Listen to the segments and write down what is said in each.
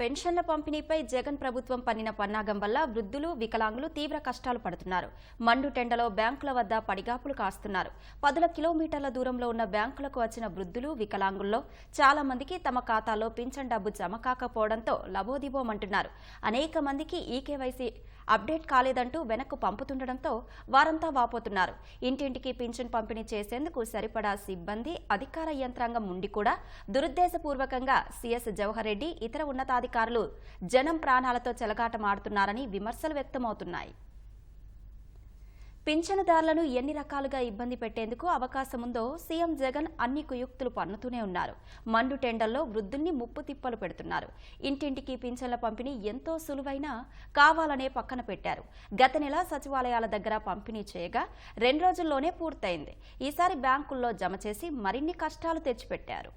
పెన్షన్ల పంపిణీపై జగన్ ప్రభుత్వం పన్నిన పన్నాగం వల్ల వృద్ధులు వికలాంగులు తీవ్ర కష్టాలు పడుతున్నారు. మండు టెండలో బ్యాంకుల వద్ద పడిగాపులు కాస్తున్నారు. పదుల కిలోమీటర్ల దూరంలో ఉన్న బ్యాంకులకు వచ్చిన వృద్ధులు వికలాంగుల్లో చాలా మందికి తమ ఖాతాలో పింఛన్ డబ్బు జమ కాకపోవడంతో లబోదిబోమంటున్నారు. అనేక మందికి ఈ కేవైసీ అప్డేట్ కాలేదంటూ వెనక్కు పంపుతుండటంతో వారంతా వాపోతున్నారు. ఇంటింటికి పింఛన్ పంపిణీ చేసేందుకు సరిపడా సిబ్బంది అధికార యంత్రాంగం ఉండి కూడా దురుద్దేశపూర్వకంగా సీఎస్ జవహర్ రెడ్డి ఇతర ఉన్నతాధికారులు జనం ప్రాణాలతో చెలగాటమాడుతున్నారని విమర్శలు వ్యక్తమవుతున్నాయి. పింఛనుదారులను ఎన్ని రకాలుగా ఇబ్బంది పెట్టేందుకు అవకాశం ఉందో సీఎం జగన్ అన్ని కుయుక్తులు పన్నుతూనే ఉన్నారు. మండు టెండల్లో వృద్ధుల్ని ముప్పు తిప్పలు పెడుతున్నారు. ఇంటింటికి పింఛన్ల పంపిణీ ఎంతో సులువైనా కావాలనే పక్కన పెట్టారు. గత నెల సచివాలయాల దగ్గర పంపిణీ చేయగా రెండు రోజుల్లోనే పూర్తయింది. ఈసారి బ్యాంకుల్లో జమ చేసి మరిన్ని కష్టాలు తెచ్చిపెట్టారు.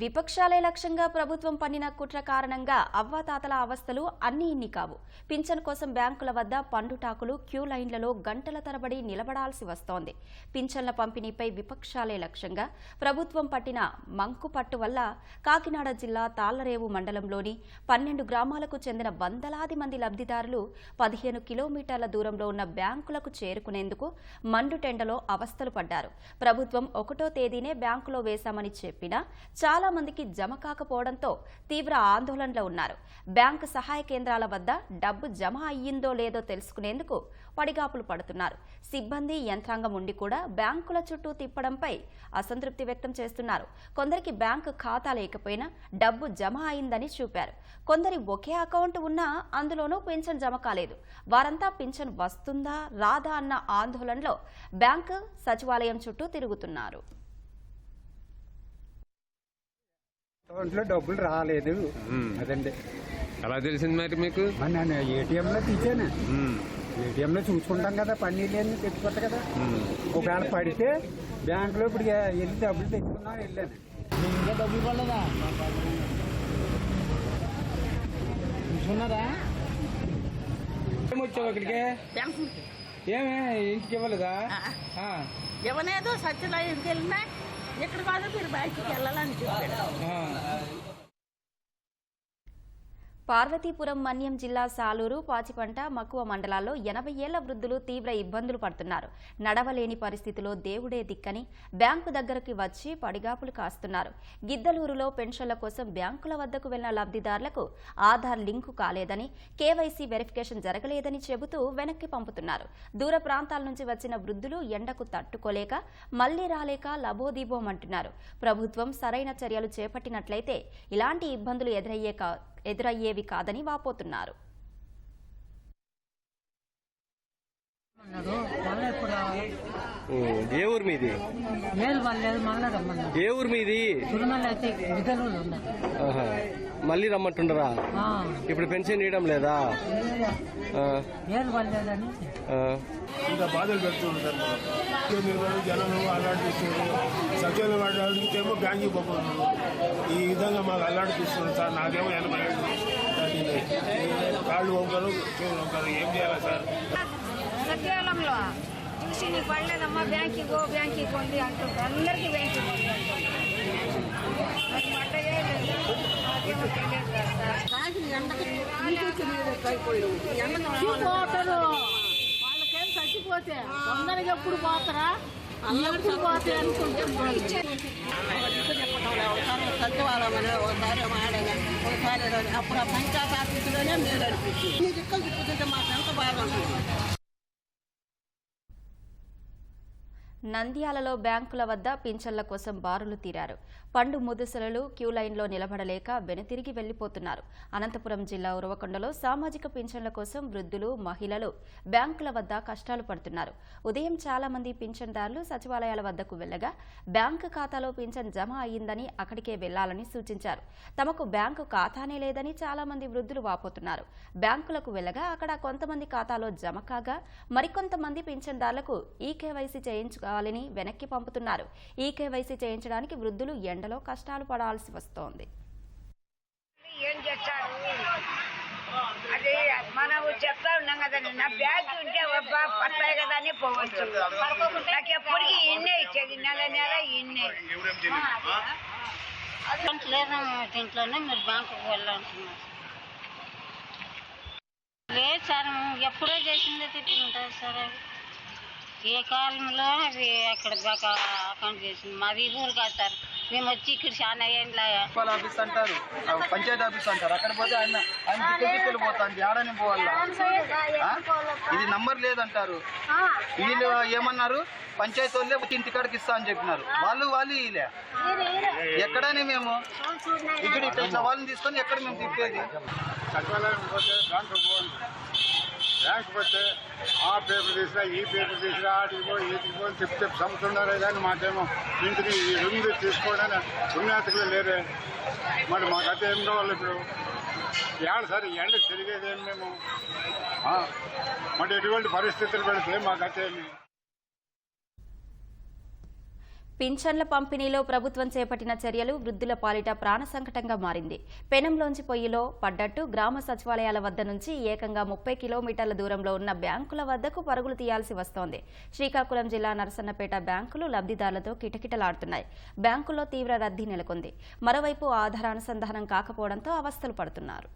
విపక్షాలే లక్ష్యంగా ప్రభుత్వం పన్నిన కుట్ర కారణంగా అవ్వాతాతల అవస్థలు అన్ని ఇన్ని కావు. పింఛన్ కోసం బ్యాంకుల వద్ద పండుటాకులు క్యూ లైన్లలో గంటల తరబడి నిలబడాల్సి వస్తోంది. పింఛన్ల పంపిణీపై విపక్షాలే లక్ష్యంగా ప్రభుత్వం పట్టిన మంకు పట్టు వల్ల కాకినాడ జిల్లా తాళ్ళరేవు మండలంలోని పన్నెండు గ్రామాలకు చెందిన వందలాది మంది లబ్ధిదారులు పదిహేను కిలోమీటర్ల దూరంలో ఉన్న బ్యాంకులకు చేరుకునేందుకు మండు టెండలో అవస్థలు పడ్డారు. ప్రభుత్వం ఒకటో తేదీనే బ్యాంకులో వేశామని చెప్పినా చాలా మందికి జమ కాకపోవడంతో తీవ్ర ఆందోళనలో ఉన్నారు. బ్యాంకు సహాయ కేంద్రాల వద్ద డబ్బు జమ అయ్యిందో లేదో తెలుసుకునేందుకు పడిగాపులు పడుతున్నారు. సిబ్బంది యంత్రాంగం ఉండి కూడా బ్యాంకుల చుట్టూ తిప్పడంపై అసంతృప్తి వ్యక్తం చేస్తున్నారు. కొందరికి బ్యాంకు ఖాతా లేకపోయినా డబ్బు జమ అయిందని చూపారు. కొందరి ఒకే అకౌంట్ ఉన్నా అందులోనూ పింఛన్ జమ కాలేదు. వారంతా పింఛన్ వస్తుందా రాదా అన్న ఆందోళనలో బ్యాంకు సచివాలయం చుట్టూ తిరుగుతున్నారు. అకౌంట్లో డబ్బులు రాలేదు. అదండి. ఎలా తెలిసింది మరి మీకు? నేను ఏటీఎంలో తీసాను. మ్మ్. ఏటీఎంలో చూసుకుంటాం కదా పన్నీర్ లేని తెచ్చుకోవచ్చు కదా. ఒకవేళ పడితే బ్యాంకులో ఇప్పుడు వెళ్ళి డబ్బులు తెచ్చుకున్నా వెళ్ళాను. ఇంకా డబ్బులు పడలేదా? చూసుకున్నారా ఏమొచ్చావు ఇక్కడికి? ఏమే ఇంటికి ఇవ్వలేదా? ఆ, ఎవనేదో సత్యనారాయణకి వెళ్ళినా. ఇక్కడ కాదు మీరు బయటికి వెళ్ళాలని చెప్పాడు ఆ. పార్వతీపురం మన్యం జిల్లా సాలూరు పాచిపంట మక్కువ మండలాల్లో ఎనభై ఏళ్ళ వృద్ధులు తీవ్ర ఇబ్బందులు పడుతున్నారు. నడవలేని పరిస్థితిలో దేవుడే దిక్కని బ్యాంకు దగ్గరకు వచ్చి పడిగాపులు కాస్తున్నారు. గిద్దలూరులో పెన్షన్ల కోసం బ్యాంకుల వద్దకు వెళ్ళిన లబ్ధిదారులకు ఆధార్ లింకు కాలేదని కేవైసీ వెరిఫికేషన్ జరగలేదని చెబుతూ వెనక్కి పంపుతున్నారు. దూర ప్రాంతాల నుంచి వచ్చిన వృద్ధులు ఎండకు తట్టుకోలేక మళ్ళీ రాలేక లబోదీబోమంటున్నారు. ప్రభుత్వం సరైన చర్యలు చేపట్టినట్లయితే ఇలాంటి ఇబ్బందులు ఎదురయ్యే ఎదురయ్యేవి కాదని వాపోతున్నారు అన్నాడు మళ్ళీ ఎప్పుడు రావాలి ఉమ్. ఏ ఊరు మీది? ఏ ఊరు మీది. మళ్ళీ రమ్మంటుండరా? ఆ, ఇప్పుడు పెన్షన్ ఇవ్వడం లేదా. ఇంకా బాధలు పెడుతూ ఉంటారు మీరు. జనాలు అల్లాడిపిస్తున్నారు సత్యాలు అడిగితేమో బ్యాంకుకి పోతున్నారు. ఈ విధంగా మాకు అల్లాడిపిస్తున్నారు సార్. నాకేమో ఎనభై. కాళ్ళు చెవులు ఏం చేయాలి సార్? సత్యాలంలో చూసి నీకు పడలేదమ్మా బ్యాంకింగ్ పో బ్యాంకింగ్ ఉంది అంటుంది అందరికీ బ్యాంకింగ్ ఉంది అంటుంది. లేదు. పోతారు వాళ్ళకేం చచ్చిపోతే అందరికి ఎప్పుడు పోతారా ఎప్పుడు పోతే అనుకుంటే సత్యవాళ్ళమని ఒకసారి మాడగా ఒకసారి అప్పుడు ఆ పంచాయత్ ఆఫీసులోనే మీరు అనిపించింది నంద్యాలలో బ్యాంకుల వద్ద పింఛన్ల కోసం బారులు తీరారు. పండు ముదుసలలు క్యూ లైన్లో నిలబడలేక వెనుతిరిగి వెళ్ళిపోతున్నారు అనంతపురం జిల్లా ఉరవకొండలో సామాజిక పింఛన్ల కోసం వృద్ధులు మహిళలు బ్యాంకుల వద్ద కష్టాలు పడుతున్నారు. ఉదయం చాలా మంది పింఛన్దారులు సచివాలయాల వద్దకు వెళ్ళగా బ్యాంకు ఖాతాలో పింఛన్ జమ అయ్యిందని అక్కడికే వెళ్ళాలని సూచించారు. తమకు బ్యాంకు ఖాతానే లేదని చాలా మంది వృద్ధులు వాపోతున్నారు. బ్యాంకులకు వెళ్ళగా అక్కడ కొంతమంది ఖాతాలో జమ కాగా మరికొంతమంది పింఛన్దారులకు ఈ కేవైసీ చేయించుకోవాలని వెనక్కి పంపుతున్నారు. ఈ కేవైసీ చేయించడానికి వృద్ధులు ఎండలో కష్టాలు పడాల్సి వస్తోంది. ఏం చేస్తారు? అది మనం చెప్తా ఉన్నాం కదా నా బ్యాగ్ ఉంటే పడతాయి కదా అని పోవచ్చు. నాకు ఎప్పటికీ ఇన్నే ఇచ్చేది నెల నెల ఇన్నే. లేదా దీంట్లోనే మీరు వెళ్ళాల్సింది. లేదు సార్ ఎప్పుడో చేసిందే తిట్టుకుంటారు సార్ ఏ కాలంలో అవి అక్కడ బ్యాంక్ అకౌంట్ చేసింది. మాది ఊరు కాదు సార్. మేము వచ్చి ఇక్కడ చాలా ఏండ్ల మున్సిపల్ ఆఫీస్ అంటారు. పంచాయతీ ఆఫీస్ అంటారు. అక్కడ పోతే ఆయన ఆయన దిక్కులు పోతాంది. ఆడని పోవాలా? ఇది నంబర్ లేదంటారు. వీళ్ళు ఏమన్నారు? పంచాయతీ వాళ్ళే ఇంటికాడికి ఇస్తా అని చెప్పినారు. వాళ్ళు వాళ్ళు వీలే ఎక్కడని మేము? ఇక్కడ ఇట్లా వాళ్ళని తీసుకొని ఎక్కడ మేము తిప్పేది? సచివాలయం పోతే బ్యాంకు లేకపోతే ఆ పేపర్ తీసినా ఈ పేపర్ తీసినా ఆటికి పోయి ఈటికి పోయి చెప్తే తిప్పి ఉన్నారే కానీ మాకేమో ఇంటికి ఈ రెండు తీసుకోవడానికి పుణ్యాతికులు లేరే. మరి మా అయితే ఏం కావాలి ఇప్పుడు? ఏడు సరే ఎండ తిరిగేదేం మేము? మరి ఎటువంటి పరిస్థితులు పెడితే మాకైతే ఏమి? పింఛన్ల పంపిణీలో ప్రభుత్వం చేపట్టిన చర్యలు వృద్ధుల పాలిట ప్రాణ సంకటంగా మారింది. పెనంలోంచి పొయ్యిలో పడ్డట్టు గ్రామ సచివాలయాల వద్ద నుంచి ఏకంగా ముప్పై కిలోమీటర్ల దూరంలో ఉన్న బ్యాంకుల వద్దకు పరుగులు తీయాల్సి వస్తోంది. శ్రీకాకుళం జిల్లా నరసన్నపేట బ్యాంకులు లబ్ధిదారులతో కిటకిటలాడుతున్నాయి. బ్యాంకుల్లో తీవ్ర రద్దీ నెలకొంది. మరోవైపు ఆధార అనుసంధానం కాకపోవడంతో అవస్థలు పడుతున్నారు.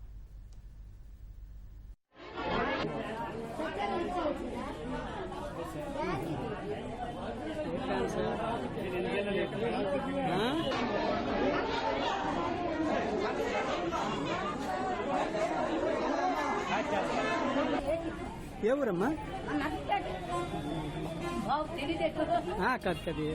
ఏ ఊరమ్మా? కాదు కది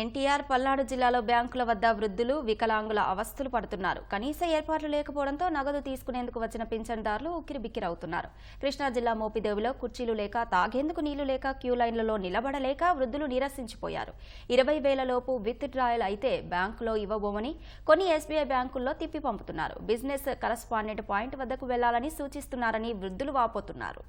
ఎన్టీఆర్ పల్నాడు జిల్లాలో బ్యాంకుల వద్ద వృద్ధులు వికలాంగుల అవస్థలు పడుతున్నారు. కనీస ఏర్పాట్లు లేకపోవడంతో నగదు తీసుకునేందుకు వచ్చిన పింఛన్దారులు ఉక్కిరిబిక్కిరవుతున్నారు. కృష్ణా జిల్లా మోపిదేవిలో కుర్చీలు లేక తాగేందుకు నీళ్ళు లేక క్యూ లైన్లలో నిలబడలేక వృద్ధులు నిరసించిపోయారు. ఇరవై వేలలోపు విత్ డ్రాయల్ అయితే బ్యాంకులో ఇవ్వబోమని కొన్ని ఎస్బీఐ బ్యాంకుల్లో తిప్పి పంపుతున్నారు. బిజినెస్ కరస్పాండెంట్ పాయింట్ వద్దకు వెళ్ళాలని సూచిస్తున్నారని వృద్ధులు వాపోతున్నారు.